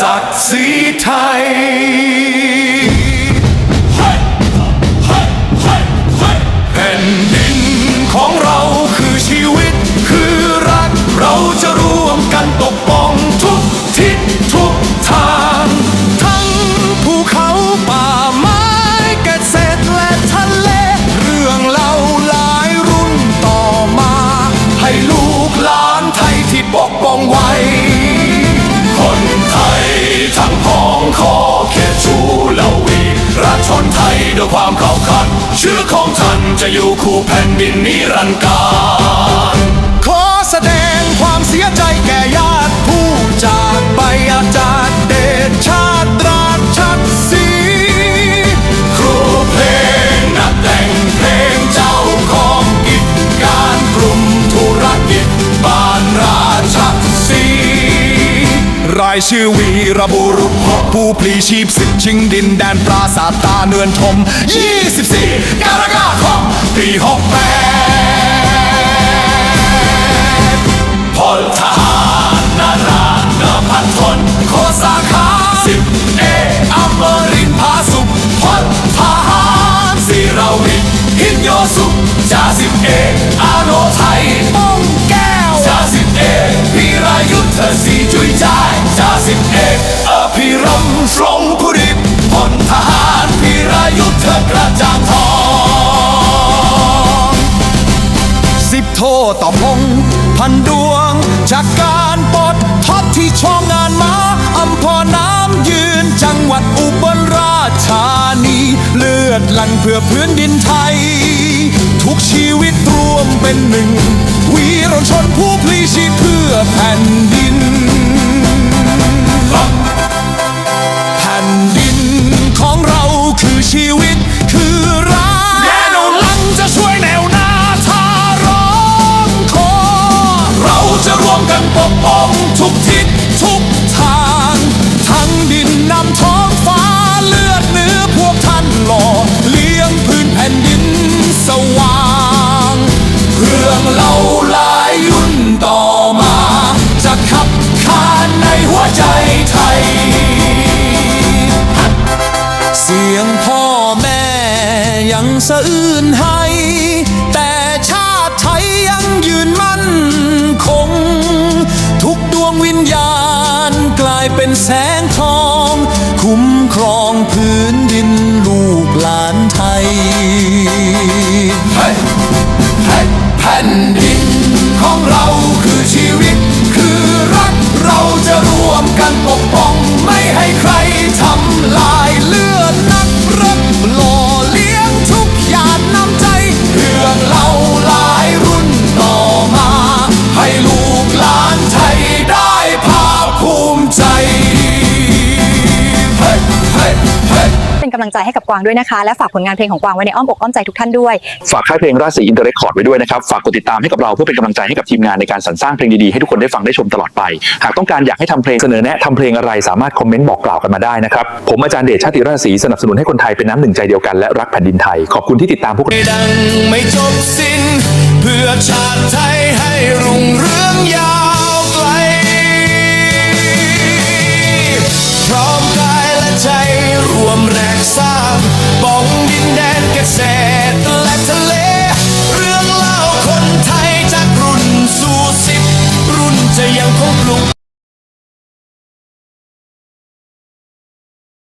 ศักดิ์ศรีไทย แผ่นดินของเราคือชีวิตคือรัก เราจะร่วมกันปกป้องทุกทิศทุกทาง ทั้งภูเขาป่าไม้เกษตรและทะเล เรื่องเล่าหลายรุ่นต่อมา ให้ลูกหลานไทยที่ปกป้องไว้ ชื้อของท่านจะอยู่คู่แผ่นดินนิรันดร์กาลายชื่อวีรบุรุษผู้พลีชีพสิทธิ์ชิงดินแดนปราสาทตาเนือนชม 24 กรกฎาคมปี68พลทหารนาราเนพันทนโคสาขาสิบเออมรินพาสุขพลทหารศิรวิทย์หินโยสุขจ่าสิบเอกอาโนไทยป้อง ต่อพงพันดวง จากการปลดท็อปที่ช่องงานมาอำพอน้ำยืน จังหวัดอุบลราชธานี เลือดลั่งเพื่อพื้นดินไทย ทุกชีวิตรวมเป็นหนึ่ง วีรชนผู้พลีชีพเพื่อแผ่นดิน สะอื้นให้ แต่ชาติไทยยังยืนมั่นคง ทุกดวงวิญญาณกลายเป็นแสงทอง คุ้มครองพื้นดินลูกหลานไทยแผ่นดิน กำลังใจให้กับกวางด้วยนะคะ และฝากผลงานเพลงของกวางไว้ในอ้อมอกอ้อมใจทุกท่านด้วย ฝากค่ายเพลงราชสีอินเตอร์เรคคอร์ดไว้ด้วยนะครับ ฝากกดติดตามให้กับเราเพื่อเป็นกำลังใจให้กับทีมงานในการสรรสร้างเพลงดีๆให้ทุกคนได้ฟังได้ชมตลอดไป หากต้องการอยากให้ทำเพลงเสนอแนะทำเพลงอะไรสามารถคอมเมนต์บอกกล่าวกันมาได้นะครับ ผมอาจารย์เดชชาติราชสีสนับสนุนให้คนไทยเป็นน้ำหนึ่งใจเดียวกันและรักแผ่นดินไทย ขอบคุณที่ติดตามพวกเราดังไม่จบสิ้นเพื่อชาติไทย